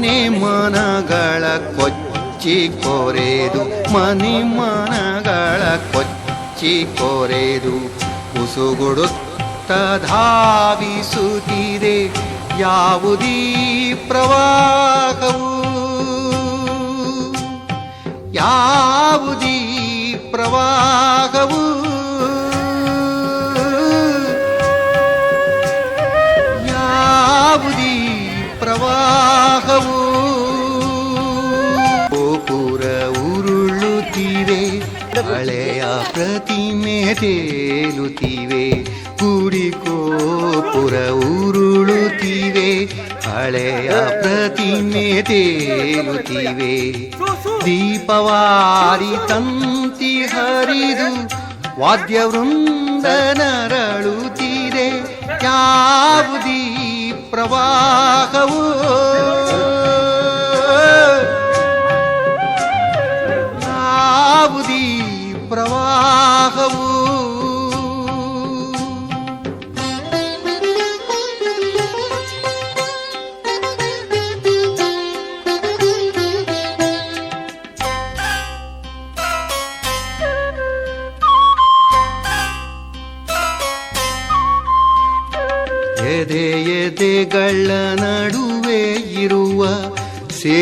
ಮನೆ ಮನಗಳ ಕೊಚ್ಚಿ ಕೊರೆದು, ಮನೆ ಮನಗಳ ಕೊಚ್ಚಿ ಕೊರೆದು, ಉಸುಗುಡುತ್ತ ಧಾವಿಸುತ್ತಿದೆ ಯಾವುದೀ ಪ್ರವಾಹವು. ಯಾವುದೀ ಪ್ರವಾಹವು. ಯಾವುದೀ ಪ್ರವಾಹವು ಹಳೆಯ ಪ್ರತಿಮೆ ತೇಲುತ್ತಿವೆ ಕೋಪುರ ಗೋಪುರ ಉರುಳುತ್ತಿವೆ, ಹಳೆಯ ಪ್ರತಿಮೆ ತೇಲುತ್ತಿವೆ. ದೀಪವಾರಿ ತಂತಿ ಹರಿದು ವಾದ್ಯವೃಂದ ನರಳುತ್ತಿದೆ ಯಾವುದೀ ಪ್ರವಾಹವು? ಪ್ರವಾಹವು ಎದೆ ಎದೆಗಳ ನಡುವೆ ಇರುವ ಸೇ